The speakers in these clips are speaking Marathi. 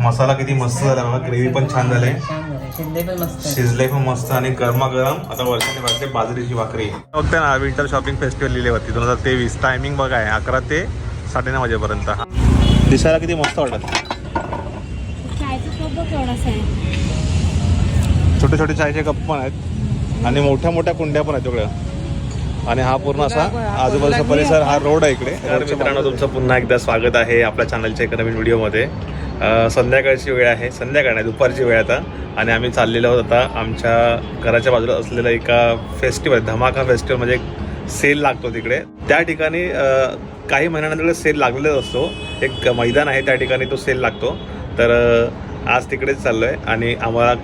मसाला किती मस्त झाला बघा ग्रेव्ही पण छान झाले छान झालं शिंदे पण मस्त. आहे. शिजले पण मस्त आणि गरमागरम आता वर्षाने भाजले बाजरीची भाकरी. फक्त ना विंटर शॉपिंग फेस्टिवल लिहिले होती दोन हजार तेवीस. टायमिंग बघा आहे अकरा ते साडेनऊ वाजेपर्यंत. दिसायला किती मस्त वाटत छोटे छोटे चायचे कप पण आहेत. आणि मोठ्या मोठ्या कुंड्या पण आहेत सगळ्या आणि हा पूर्ण असा आजूबाजूचा परिसर हा रोड आहे इकडे. मित्रांनो तुमचं पुन्हा एकदा स्वागत आहे आपल्या चॅनलच्या एका नवीन व्हिडिओमध्ये संध्याकाळची वेळ आहे. संध्याकाळ नाही दुपारची वेळ आता. आणि आम्ही चाललेलो आहोत आता आमच्या घराच्या बाजूला असलेला एका फेस्टिवल धमाका फेस्टिवल म्हणजे एक सेल लागतो तिकडे. त्या ठिकाणी काही महिन्यानंतर सेल लागलेलाच असतो. एक मैदान आहे त्या ठिकाणी तो सेल लागतो. तर आज तिकडेच चाललो आहे आणि आम्हाला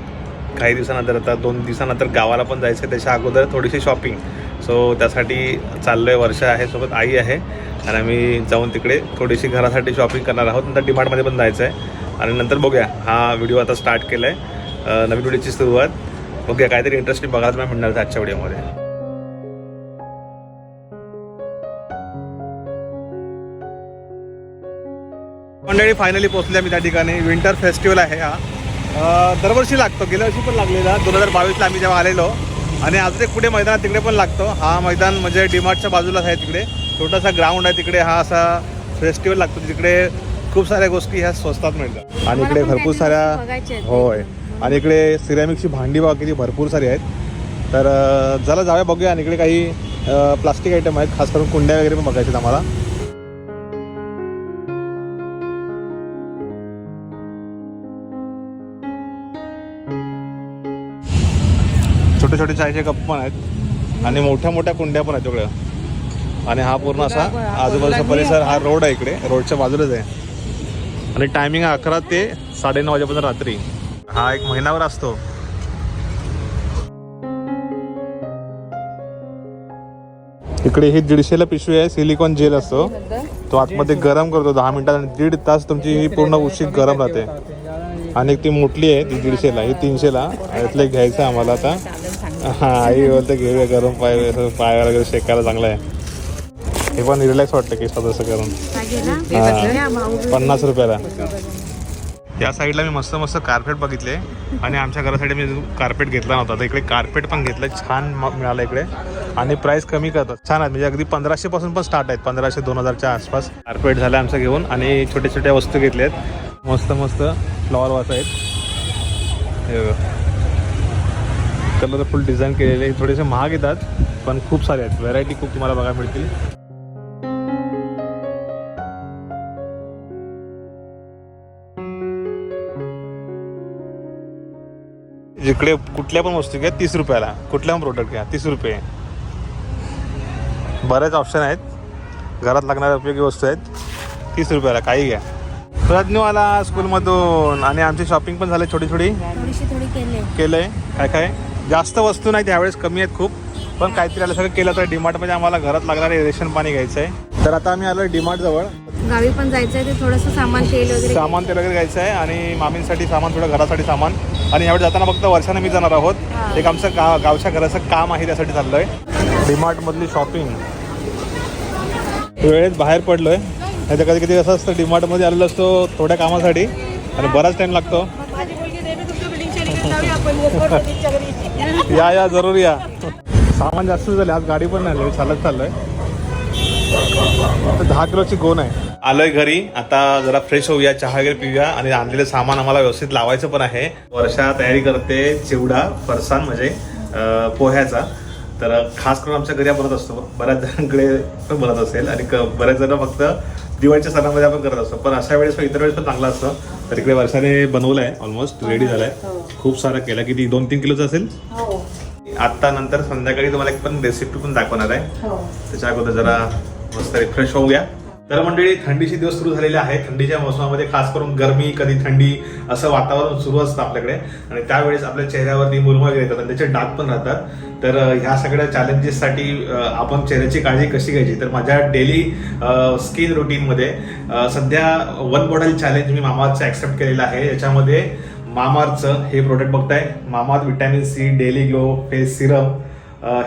काही दिवसानंतर आता दोन दिवसानंतर गावाला पण जायचं आहे त्याच्या अगोदर थोडीशी शॉपिंग. सो त्यासाठी चाललो आहे वर्षा आहे सोबत आई आहे. आणि आम्ही जाऊन तिकडे थोडीशी घरासाठी शॉपिंग करणार आहोत. नंतर डिमार्टमध्ये पण जायचं आहे आणि नंतर बघूया. हा व्हिडिओ आता स्टार्ट केला आहे नवीन व्हिडिओची सुरुवात. बघूया काहीतरी इंटरेस्टिंग बघायला मला मिळणार आहे आजच्या व्हिडिओमध्ये मंडळी फायनली पोहोचले आम्ही त्या ठिकाणी. विंटर फेस्टिवल आहे हा. दरवर्षी लागतो. गेल्या वर्षी पण लागलेला. दोन हजार बावीसला आम्ही जेव्हा आलेलो. आणि अजून एक कुठे मैदान तिकडे पण लागतो. हा मैदान म्हणजे डीमार्टच्या बाजूलाच आहे तिकडे. छोटासा ग्राउंड आहे तिकडे हा असा फेस्टिवल लागतो तिकडे खूप साऱ्या गोष्टी ह्या स्वस्तात मिळतात. आणि इकडे भरपूर साऱ्या बघायचे आहेत. होय. आणि इकडे सिरॅमिकची भांडी किती भरपूर सारी आहेत. तर चला जाऊया बघूया. आणि इकडे काही प्लास्टिक आयटम आहेत खास करून कुंड्या वगैरे पण बघायचे आम्हाला. छोटे छोटे चायचे कप पण आहेत. आणि मोठ्या मोठ्या कुंड्या पण आहेत सगळ्या. आणि हा पूर्ण असा आजूबाजूचा परिसर हा रोड आहे इकडे. रोडच्या बाजूलाच आहे. आणि टायमिंग अकरा ते साडेनऊ वाजेपर्यंत रात्री. हा एक महिनाभर असतो. इकडे ही दीडशेला पिशवी आहे सिलिकॉन जेल असतो. तो आतमध्ये गरम करतो दहा मिनिटात आणि दीड तास तुमची ही पूर्ण उशी गरम राहते. आणि एक ती मोठली आहे ती दीडशेला ही तीनशेला. यातलं घ्यायचं आम्हाला आता. हा आई बोलते घेऊया गरम पाय असं पाय वगैरे शेकायला चांगलं आहे. हे पण रिलॅक्स वाटतं की सदस्य करून? हा. पन्नास रुपयाला. या साईडला मी मस्त मस्त कार्पेट बघितले. आणि आमच्या घरासाठी मी कार्पेट घेतला नव्हता. तर इकडे कार्पेट पण घेतलं. छान मिळालं इकडे. आणि प्राइस कमी करतात. छान आहेत. म्हणजे अगदी पंधराशे पासून पण स्टार्ट आहेत. पंधराशे दोन हजारच्या आसपास. कार्पेट झालं आमचं घेऊन. आणि छोट्या छोट्या वस्तू घेतल्या आहेत मस्त मस्त फ्लॉवर वास आहेत कलरफुल डिझाईन केलेले. थोडेसे महाग येतात. पण खूप सारे आहेत. व्हरायटी खूप तुम्हाला बघायला मिळतील. इकडे कुठल्या पण वस्तू घ्या तीस रुपयाला. कुठल्या पण प्रोडक्ट घ्या तीस रुपये. बरेच ऑप्शन आहेत. घरात लागणाऱ्या उपयोगी वस्तू आहेत. तीस रुपयाला काही घ्या. प्रज्ञू आला स्कूलमधून आणि आमची शॉपिंग पण झाली छोटी छोटी. केले. केलंय. काय काय? जास्त वस्तू नाही त्यावेळेस कमी आहेत खूप. पण काहीतरी आलं सगळं केलं तर डीमार्टमध्ये आम्हाला घरात लागणारे रेशन पाणी घ्यायचं आहे तर आता आम्ही आलो डीमार्ट जवळ. गावी पण जायचंय ते थोडंसं सामान तेल वगैरे सामान तेल वगैरे घ्यायचं आहे आणि मामींसाठी सामान थोडं घरासाठी सामान. आणि यावेळी जाताना फक्त वर्षाने मी जाणार आहोत. एक आमचं गाव गावच्या घराचं काम आहे त्यासाठी चाललोय. डीमार्टमधली शॉपिंग वेळेत बाहेर पडलोय. नाही कधी कधी असं असतं डीमार्टमध्ये आलेलो असतो थोड्या कामासाठी. आणि बराच टाईम लागतो. या या जरूर या. सामान जास्त झाले आज गाडी पण नाही चालत चाललोय. दहा किलोची गोण आहे. आलोय घरी. आता जरा फ्रेश होऊया चहा वगैरे पिऊया आणि आणलेलं सामान आम्हाला व्यवस्थित लावायचं पण आहे. वर्षा तयारी करते चिवडा फरसाण म्हणजे पोह्याचा. तर खास करून आमच्या घरी हा बनत असतो. बऱ्याच जणांकडे पण बनत असेल आणि बऱ्याच जण फक्त दिवाळीच्या सणामध्ये आपण करत असतो. पण अशा वेळेस पण इतर वेळेस पण चांगला असतं. तर इकडे वर्षाने बनवलंय ऑलमोस्ट रेडी झालाय. खूप सारा केला. किती? दोन तीन किलोचा असेल? हो. आता नंतर संध्याकाळी तुम्हाला एक पण रेसिपी पण दाखवणार आहे. हो. त्याच्या अगोदर जरा मस्त रिफ्रेश होऊया. तर मंडळी थंडीचे दिवस सुरू झालेले आहेत. थंडीच्या मोसमामध्ये खास करून गरमी कधी थंडी असं वातावरण सुरू असतं आपल्याकडे. आणि त्यावेळेस आपल्या चेहऱ्यावरती मुरमळ येतात आणि त्याचे डाग पण राहतात. तर ह्या सगळ्या चॅलेंजेससाठी आपण चेहऱ्याची काळजी कशी घ्यायची? तर माझ्या डेली स्किन रुटीनमध्ये सध्या वन बॉटल चॅलेंज मी मामाचं ॲक्सेप्ट केलेलं आहे. याच्यामध्ये मामाचं हे प्रोडक्ट बघताय. मामात vitamin C daily glow face serum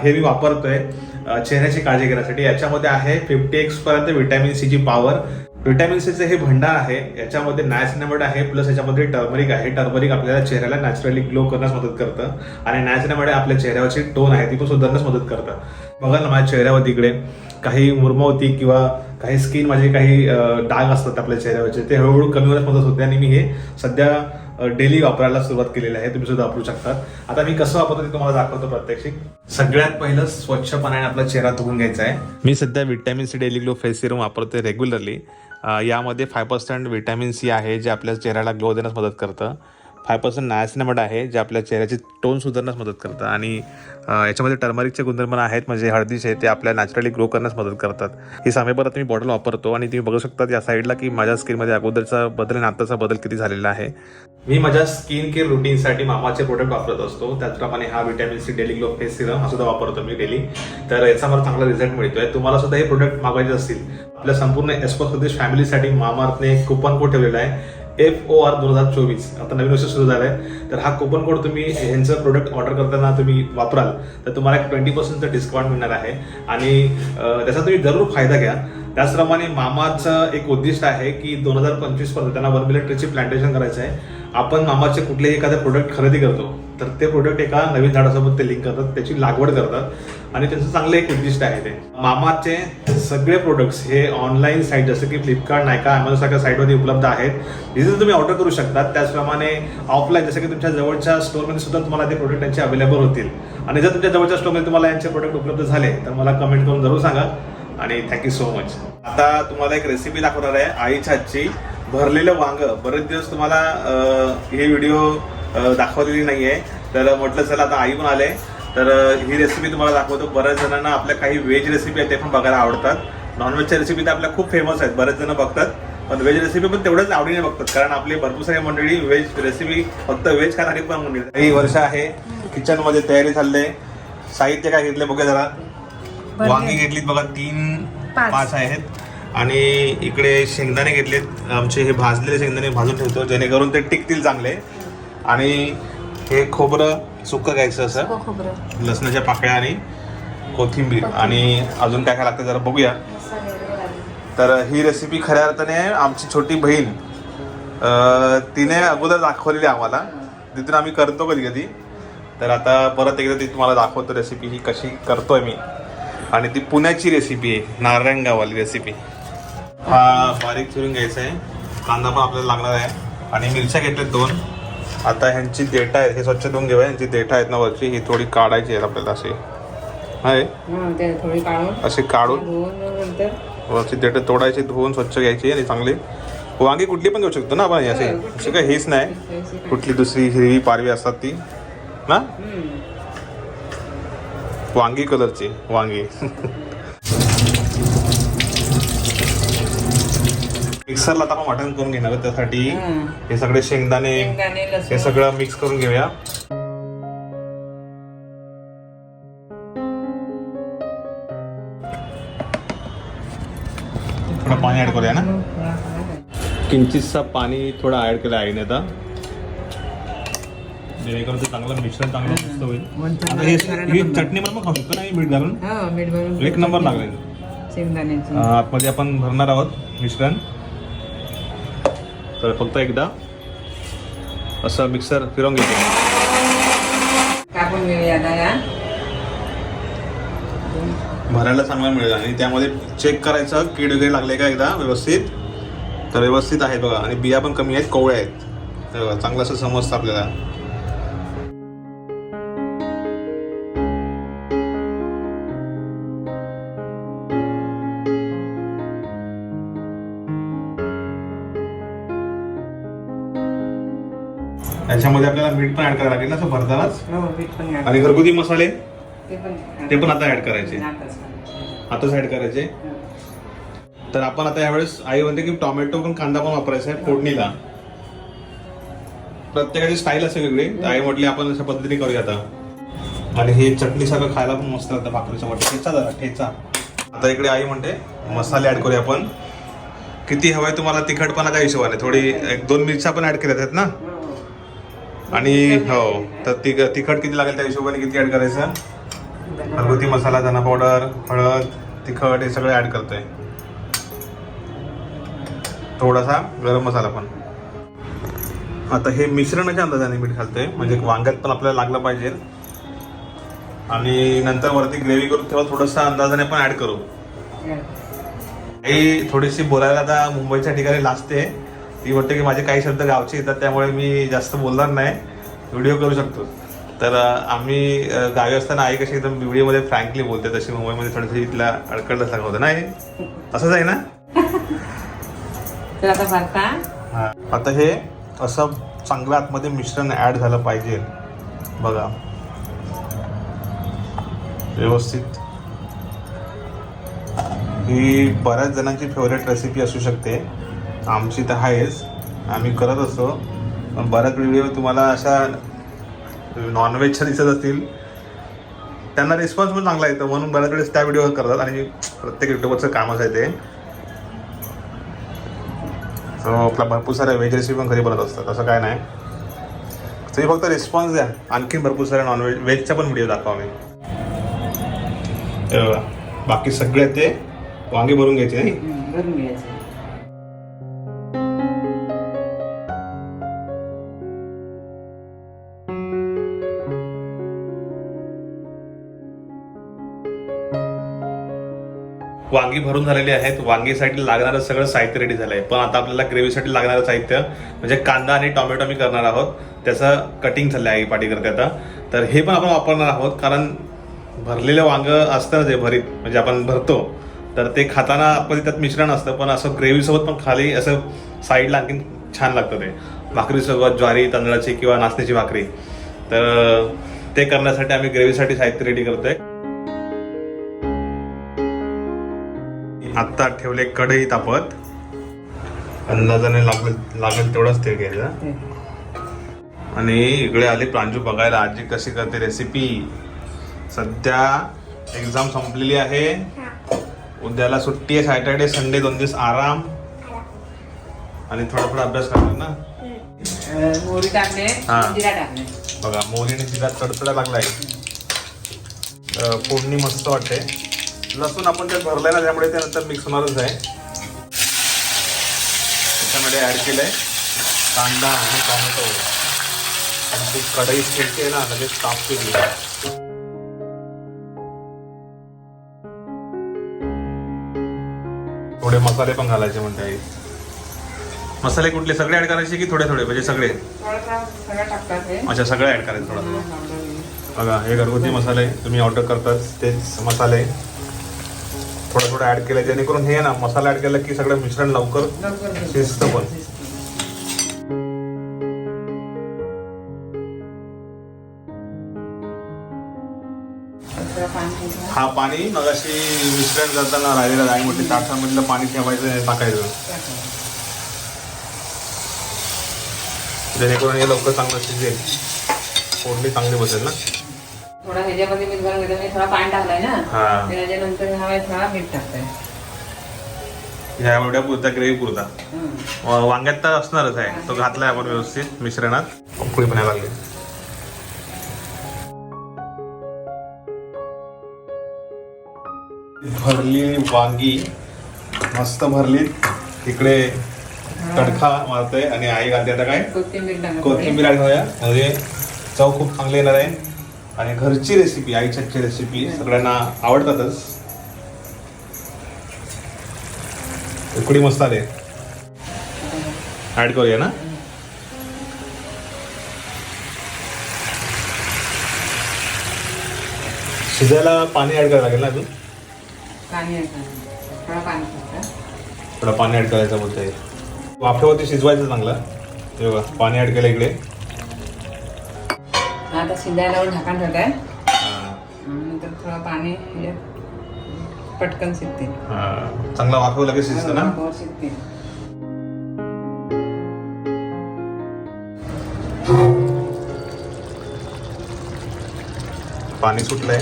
हे मी वापरतोय. चेहऱ्याची काळजी घेण्यासाठी. याच्यामध्ये आहे फिफ्टी एक्स पर्यंत विटॅमिन सी ची पॉवर व्हिटॅमिन सीचे हे भंडार आहे याच्यामध्ये नायसिनामाइड आहे प्लस याच्यामध्ये टर्मरिक आहे. टर्मरिक आपल्याला चेहऱ्याला नॅचरली ग्लो करण्यास मदत करतं. आणि नायसिनामाइड आपल्या चेहऱ्यावरची टोन आहे ती पण सुधारण्यास मदत करतं. बघा ना माझ्या चेहऱ्यावरती इकडे काही मुरमावती किंवा काही स्किन माझे काही डाग असतात आपल्या चेहऱ्यावरचे ते हळूहळू कमी होण्यास मदत होते. आणि मी हे सध्या डेली वापरायला सुरुवात केलेली आहे तुम्ही सुद्धा वापरू शकतात. आता मी कसं वापरतो ते तुम्हाला दाखवतो प्रत्यक्षिक. सगळ्यात पहिलं स्वच्छ पाण्याने आपला चेहरा धुवून घ्यायचा आहे. मी सध्या vitamin C daily glow face serum वापरतोय रेग्युलरली यामध्ये फाय पर्सेंट व्हिटॅमिन सी आहे जे आपल्या चेहऱ्याला ग्लो देण्यास मदत करतं. फाय पर्सेंट नायसिनामाइड आहे जे आपल्या चेहऱ्याची टोन सुधारण्यास मदत करतं. आणि याच्यामध्ये टर्मरिकचे गुणधर्म आहेत म्हणजे हळदीचे ते आपल्या नॅचरली ग्रो करण्यास मदत करतात. ही सामेपर्यंत मी बॉटल वापरतो आणि तुम्ही बघू शकता या साईडला की माझ्या स्किनमध्ये अगोदरचा बदल आणि आत्ताचा बदल किती झालेला आहे. मी माझ्या स्किन केअर रुटीनसाठी मामाचे प्रोडक्ट वापरत असतो. त्याचप्रमाणे हा vitamin C daily glow face serum हा सुद्धा वापरतो मी डेली तर याचा मला चांगला रिझल्ट मिळतोय. तुम्हाला सुद्धा हे प्रोडक्ट मागवायचे असतील आपल्या संपूर्ण एस्पो स्वदेश फॅमिलीसाठी मामार्थने एक कुपन कोड ठेवलेला आहे एफ ओ आर दोन हजार चोवीस. आता नवीन वर्ष सुरू झालं आहे तर हा कुपन कोड तुम्ही ह्यांचं प्रोडक्ट ऑर्डर करताना तुम्ही वापराल तर तुम्हाला एक ट्वेंटी पर्सेंटचं डिस्काउंट मिळणार आहे. आणि त्याचा तुम्ही जरूर फायदा घ्या. त्याचप्रमाणे मामाचं एक उद्दिष्ट आहे की दोन हजार पंचवीसपर्यंत त्यांना वन मिलियन ट्रीची प्लांटेशन करायचं आहे. आपण मामाचे कुठलेही एखादं प्रोडक्ट खरेदी करतो तर ते प्रोडक्ट एका नवीन झाडासोबत ते लिंक करतात त्याची लागवड करतात. आणि त्यांचं चांगलं एक उद्दिष्ट आहे ते. मामाचे सगळे प्रोडक्ट्स हे ऑनलाईन साईट जसं की फ्लिपकार्ट नायका अमेझॉन सारख्या साईटवरती उपलब्ध आहेत. जिथे तुम्ही ऑर्डर करू शकता. त्याचप्रमाणे ऑफलाईन जसं की तुमच्या जवळच्या स्टोरमध्ये सुद्धा तुम्हाला ते प्रोडक्ट त्यांचे अवेलेबल होतील. आणि जर तुमच्या जवळच्या स्टोअरमध्ये तुम्हाला यांचे प्रोडक्ट उपलब्ध झाले तर मला कमेंट करून जरूर सांगा. आणि थँक्यू सो मच आता तुम्हाला एक रेसिपी दाखवणार आहे आईच्या हातची भरलेलं वांग. बरेच दिवस तुम्हाला हे व्हिडिओ दाखवलेली नाहीये. तर म्हटलं चला आता आई पण आले. तर ही रेसिपी तुम्हाला दाखवतो. बऱ्याच जणांना आपल्या काही व्हेज रेसिपी आहेत ते पण बघायला आवडतात. नॉनव्हेजच्या रेसिपी तर आपल्या खूप फेमस आहेत. बरेच जण बघतात. पण व्हेज रेसिपी पण तेवढंच आवडीने बघतात. कारण आपले भरपूर सारे मंडळी व्हेज रेसिपी फक्त व्हेज खाणारी पण मंडळी. ही वर्ष आहे. किचनमध्ये तयारी चालले साहित्य काय घेतले बघा जरा. वांगी घेतलीत बघा तीन. पाच आहेत. आणि इकडे शेंगदाणे घेतलेत. आमचे हे भाजलेले शेंगदाणे भाजून ठेवतो जेणेकरून ते टिकतील चांगले. आणि हे खोबरं सुक्क घ्यायचं असं. खोबरं. लसणाच्या पाकळ्या आणि कोथिंबीर. आणि अजून काय काय लागतं जरा बघूया. तर ही रेसिपी खऱ्या अर्थाने आमची छोटी बहीण तिने अगोदर दाखवलेली आम्हाला. तिथून आम्ही करतो कधी कधी. तर आता परत एकदा ती तुम्हाला दाखवतो रेसिपी ही कशी करतोय मी. आणि ती पुण्याची रेसिपी आहे नारायणगाववाली रेसिपी हा बारीक चिरून घ्यायचा आहे. कांदा पण आपल्याला लागणार आहे. आणि मिरच्या घेतल्यात दोन. आता ह्यांची देठा आहेत. हे स्वच्छ धुवून घेऊया. ह्यांची देठा आहेत ना वरची. ही थोडी काढायची आहेत आपल्याला अशी. आहे? हा काढून. अशी काढून. वरची देठ तोडायची धुवून स्वच्छ घ्यायची आणि चांगली. वांगी कुठली पण घेऊ शकतो ना आपण असे अशी काय हेच नाही. कुठली दुसरी हिरवी पारवी असतात ती. ना. वांगी कलरची. वांगी. मिक्सरला आता आपण वाटण करून घेणार. त्यासाठी हं. सगळे शेंगदाणे शेंगदाणे हे सगळं मिक्स करून घेऊया. थोडं पाणी ऍड करूया ना. किंचितसा पाणी थोडं ऍड केलं आईने आता. जेणेकरून ते चांगलं मिश्रण चांगलं मस्त होईल. आता हे ही चटणी पण खाऊ शकतो ना ही मीठ घालून? हा मीठ भरून एक नंबर लागेल. शेंगदाण्याची. आतमध्ये आपण भरणार आहोत मिश्रण. तर फक्त एकदा असं मिक्सर फिरवून घेतो. टाकून घेऊया भरायला चांगला मिळेल आणि त्यामध्ये चेक करायचं कीड वगैरे लागले का एकदा व्यवस्थित? तर व्यवस्थित आहे बघा. आणि बिया पण कमी आहेत कोवळ्या आहेत. बघा चांगलं असं समजतं आपल्याला. याच्यामध्ये आपल्याला मीठ पण ऍड करायला लागेल ना असं भरतानाच? हो मीठ पण घाल. आणि घरगुती मसाले? ते पण ते पण आता ऍड करायचे. आताच. आताच ऍड करायचे. तर आपण आता यावेळेस आई म्हणते की टोमॅटो पण कांदा पण वापरायचा आहे फोडणीला. प्रत्येकाची स्टाईल असेल वेगळी. तर आई म्हटली आपण अशा पद्धतीने करूया आता. आणि हे चटणी सगळं खायला पण मस्त लागतं भाकरीच्या वाटत ठेचा जरा ठेचा. आता इकडे आई म्हणते मसाले ऍड करूया आपण. किती हवाय तुम्हाला तिखटपणा त्या हिशोबाने? थोडी एक दोन मिरच्या पण ऍड केल्यात आहेत ना. आणि हो तर ति तिखट किती लागेल त्या हिशोबाने किती ऍड करायचं? घरगुती मसाला धना पावडर हळद तिखट हे सगळं ऍड करतोय. थोडासा गरम मसाला पण. आता हे मिश्रणाच्या अंदाजाने मीठ घालतोय. म्हणजे वांग्यात पण आपल्याला लागलं पाहिजे. आणि नंतर वरती ग्रेव्ही करून तेव्हा थोडंसं अंदाजाने पण ऍड करू. थोडीशी बोलायला आता मुंबईच्या ठिकाणी लाजते. ती वाटते की माझे काही शब्द गावचे येतात त्यामुळे मी जास्त बोलणार नाही. व्हिडिओ करू शकतो. तर आम्ही गावी असताना आई कशी एकदम व्हिडिओमध्ये फ्रँकली बोलते तशी मुंबईमध्ये थोडीशी इथल्या अडकळलं सांगत होतं ना आई असंच आहे ना? हा. आता हे असं चांगलं आतमध्ये मिश्रण ऍड झालं पाहिजे. बघा. व्यवस्थित. ही बऱ्याच जणांची फेवरेट रेसिपी असू शकते. आमची तर आहेच. आम्ही करत असतो. पण बऱ्याच व्हिडिओ तुम्हाला अशा नॉनव्हेजच्या दिसत असतील. त्यांना रिस्पॉन्स पण चांगला येतो म्हणून बऱ्याच वेळेस त्या व्हिडिओ करतात. आणि प्रत्येक युट्यूबरचं कामच आहे ते. आपला भरपूर साऱ्या व्हेज रेसिपी पण घरी बनत असतात. असं काय नाही. तुम्ही फक्त रिस्पॉन्स द्या. आणखीन भरपूर साऱ्या नॉनव्हेज व्हेजचा पण व्हिडिओ दाखवा मी बाकी सगळे ते वांगे भरून घ्यायचे नाही? वांगी भरून झालेली आहेत. वांगीसाठी लागणारं सगळं साहित्य रेडी झालंय. पण आता आपल्याला ग्रेव्हीसाठी लागणारं साहित्य म्हणजे कांदा आणि टॉमॅटो मी करणार आहोत. त्याचं कटिंग झालं आहे पाटीकरते आता. तर हे पण आपण वापरणार आहोत कारण भरलेलं वांग असतं जे भरीत म्हणजे आपण भरतो. तर ते खाताना आपण त्यात मिश्रण असतं पण असं ग्रेव्हीसोबत पण खाली असं साईडला आणखीन छान लागतं ते. भाकरीसोबत ज्वारी तांदळाची किंवा नाचण्याची भाकरी. तर ते करण्यासाठी आम्ही ग्रेव्हीसाठी साहित्य रेडी करतोय. आत्ता ठेवले कढई तापत. अंदाजाने लागेल लागेल तेवढाच तेल घ्यायचा. आणि इकडे आली प्रांजू बघायला आजी कशी करते रेसिपी सध्या एक्झाम संपलेली आहे. उद्याला सुट्टी आहे सॅटर्डे संडे दोन दिवस आराम. आणि थोडा थोडा अभ्यास करणार ना? मोहरी हा. जिरा बघा मोहरीने तिला तडतडा लागलाय. अं, फोडणी मस्त वाटते. लसूण आपण त्यात भरलाय ना त्यामुळे ते नंतर मिक्स होणारच आहे. त्याच्यामध्ये ऍड केलंय कांदा आणि टोमॅटो. आणि ती कढई फिरते ना लगेच ताप केली थोडे मसाले पण घालायचे म्हणते आई. मसाले कुठले? सगळे ऍड करायचे की थोडे थोडे? म्हणजे सगळे? अच्छा सगळे ऍड करायचे थोडं थोडं. बघा हे घरगुती मसाले तुम्ही ऑर्डर करताच तेच मसाले. थोडं थोडं ऍड केलं जेणेकरून हे ना मसाला ऍड केला की सगळं मिश्रण लवकर लवकर शिजतं पण. पाणी हा पाणी मगाशी मिश्रण करताना राहिलेलं डाळी मोठी ताटामधलं पाणी ठेवायचं टाकायचं टाकायचं. जेणेकरून हे लवकर चांगलं शिजेल फोडणी चांगली बसेल ना थोडा ह्याच्यामध्ये मीठ घालून घेतो मी थोडा पाणी टाकलाय ना. हा. त्याच्यानंतर थोडा मीठ टाकतोय. ह्या एवढ्या पुरता ग्रेव्ही पुरता. वांग्यात तर असणारच आहे. तो घातलाय आपण व्यवस्थित मिश्रणात. उकळी पण लागली. भरली वांगी मस्त भरली. इकडे तडका मारतोय आणि आई घालते आता काय? कोथिंबीर टाकत कोथिंबीर आणि म्हणजे चव खूप चांगली येणार आहे. आणि घरची रेसिपी आईच्या हातची रेसिपी सगळ्यांना आवडतातच. उकडी मसाले ऍड करूया ना? शिजायला पाणी ऍड करायला लागेल ना अजून? थोडा पाणी ऍड करायचं बोलतोय. वाफेवरती शिजवायचं चांगलं. हे बघा पाणी ऍड केलं इकडे. आता शिजायला लावून झाकण ठेवत आहे हा. नंतर थोडं पाणी पटकन शिजते हा. चांगला वाफेवर लगेच शिजतं ना? वाफेवर शिजते पाणी सुटलंय.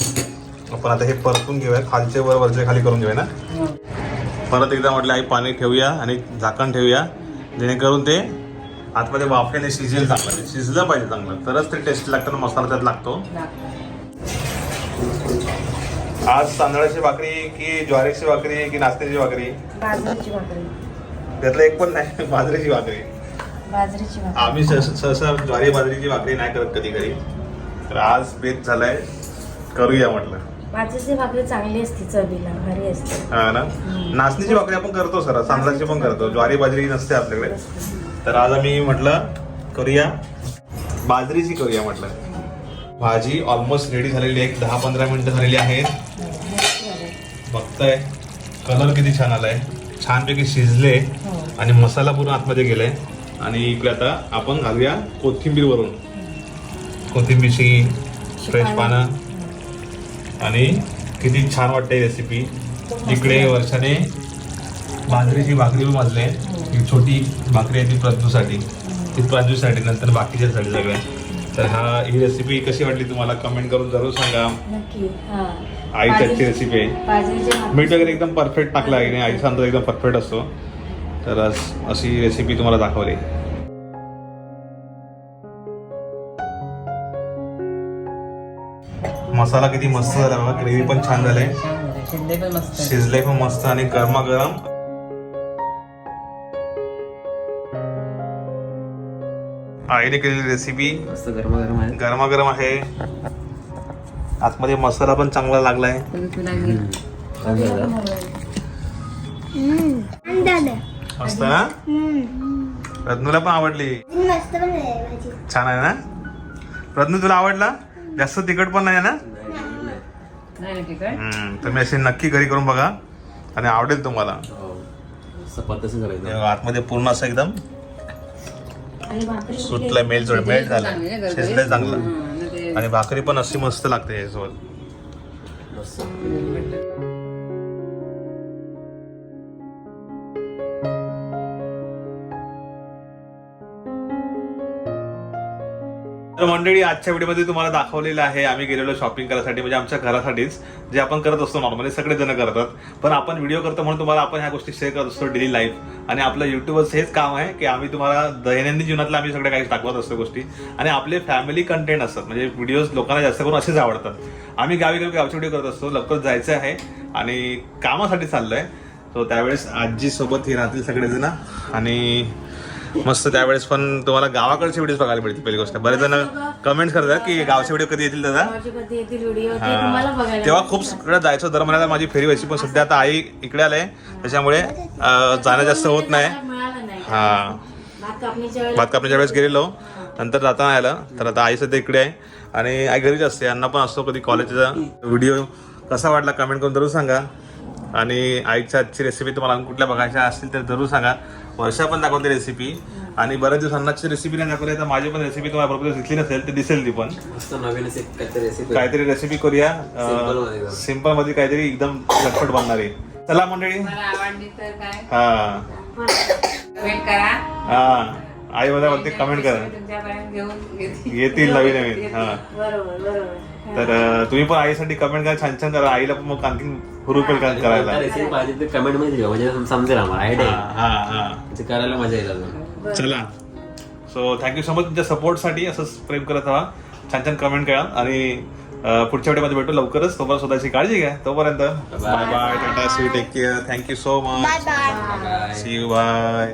आपण आता हे परतून घेऊया. खालचे वर वरचे खाली करून घेऊया ना? हं. परत एकदा म्हटलं आई पाणी ठेवूया आणि झाकण ठेवूया. जेणेकरून ते आतमध्ये वाफेने शिजेल चांगलं. शिजलं पाहिजे चांगलं. तरच ते टेस्ट लागतं ना मसाला त्यात लागतो. लागतं. आज तांदळाची भाकरी की ज्वारीची भाकरी की नाचण्याची भाकरी? त्यातलं एक पण नाही बाजरीची भाकरी. आम्ही सहसा सहसा ज्वारी बाजरीची भाकरी नाही करत कधी घरी तर आज बेत झालाय. करूया म्हटलं. बाजरीची भाकरी चांगली असते चवीला. भारी असते. हा ना? नाचणीची भाकरी आपण करतो सर. तांदळाची पण करतो. ज्वारी बाजरी नसते आपल्याकडे. तर आज आम्ही म्हटलं करूया. बाजरीची करूया म्हटलं. भाजी ऑलमोस्ट रेडी झालेली आहे. एक दहा पंधरा मिनिटं झालेली आहेत. बघताय. कलर किती छान आलाय. छानपैकी शिजले आणि मसाला पूर्ण आतमध्ये गेलाय. आणि इकडे आता आपण घालूया कोथिंबीर वरून कोथिंबीरची फ्रेश पानं. आणि किती छान वाटते रेसिपी इकडे वर्षाने बाजरीची भाकरी पण भाजली आहे. ही छोटी भाकरी आहे ती प्रज्जूसाठी. ती प्रज्जूसाठी नंतर बाकीच्यासाठी सगळ्या. तर हा ही रेसिपी कशी वाटली तुम्हाला? कमेंट करून जरूर सांगा. हा. आईची आजची रेसिपी आहे. मीठ वगैरे एकदम परफेक्ट टाकलं आहे आईचा अंदाज एकदम परफेक्ट असतो. तर अशी रेसिपी तुम्हाला दाखवली. मसाला किती मस्त झाला बघा. ग्रेव्ही पण छान झाले. शिजले पण मस्त आणि गरमागरम. आईने केलेली रेसिपी मस्त गरम आहे. गरमागरम आहे. आतमध्ये मसाला पण चांगला लागलाय. मस्त ना? रत्नूला पण आवडली. छान आहे ना? रत्नू तुला आवडला? जास्त तिखट पण नाही ना? तुम्ही अशी नक्की घरी करून बघा. आणि आवडेल तुम्हाला. पद्धतीने करायचं हे आतमध्ये पूर्ण असं एकदम सुटलंय मेल जोड मेल्ट चांगली झालं. शिजलंय चांगलं. आणि ते आणि भाकरी पण अशी मस्त लागते याच्यासोबत तर मंडळी आजच्या व्हिडिओमध्ये तुम्हाला दाखवलेलं आहे आम्ही गेलेलो शॉपिंग करायसाठी म्हणजे आमच्या घरासाठीच जे आपण करत असतो नॉर्मली सगळेजण करतात. पण आपण व्हिडिओ करतो म्हणून तुम्हाला आपण ह्या गोष्टी शेअर करत असतो डेली लाईफ आणि आपलं युट्यूबचं हेच काम आहे की आम्ही तुम्हाला दैनंदिन जीवनातलं आम्ही सगळ्या काही दाखवत असतो गोष्टी. आणि आपले फॅमिली कंटेंट असतात. म्हणजे व्हिडिओज लोकांना जास्त करून असेच आवडतात. आम्ही गावी गावी गावचे व्हिडिओ करत असतो. लवकर जायचं आहे आणि कामासाठी चाललोय. तो त्यावेळेस आजी सोबत हे राहतील सगळेजण. आणि मस्त त्यावेळेस पण तुम्हाला गावाकडचे व्हिडिओ बघायला मिळतील पहिली गोष्ट. बरेच जण कमेंट करतात की गावचे व्हिडिओ कधी येतील दादा? गावाची कधी येतील व्हिडिओ ते तुम्हाला हा. बघायला तेव्हा खूप वेळा जायचो दर महिन्याला माझी फेरी व्हायची पण सध्या आता आई इकडे आले त्याच्यामुळे अं, जाणं जास्त होत नाही. मिळालं नाही. हा. भात कापणीच्या वेळेला भात कापण्याच्या वेळेस गेलेलो नंतर जाता नाही आलं तर आता आई सध्या इकडे आहे. आणि आई घरीच असते यांना पण असतो कधी कॉलेजचा व्हिडिओ कसा वाटला कमेंट करून जरूर सांगा. आणि आईच्या आजची रेसिपी तुम्हाला कुठल्या बघायच्या असतील तर जरूर सांगा. वर्षा पण दाखवते रेसिपी आणि बऱ्याच दिवसांनाची रेसिपी नाही दाखवली तर माझी पण रेसिपी तुम्हाला बरोबर दिसली नसेल तर दिसेल ती पण. काहीतरी रेसिपी करूया. मध्ये. सिंपलमध्ये काहीतरी एकदम झटपट बनणारी चला मंडळी. हा. कमेंट करा. हा. आई मला बोलते कमेंट करा. तुमच्यापर्यंत घेऊन येते. येतील नवीन नवीन हा. बरोबर बरोबर. तर तुम्ही पण आईसाठी कमेंट करा छान छान करा. आईला पण मग आणखी हुरुपेल करायला? रेसिपी पाहिजे तर कमेंटमध्ये ठेवा. म्हणजे समजेल आम्हाला. आयडिया हा हा हा. म्हणजे करायला मजा येईल अजून. चला. सो थँक्यू सो मच तुमच्या सपोर्टसाठी असंच प्रेम करत राहा. छान छान कमेंट करा. आणि अं, पुढच्या व्हिडिओमध्ये भेटू लवकरच. तोपर्यंत स्वतःची काळजी घ्या. तोपर्यंत. Bye bye tata see take care thank you so much see you bye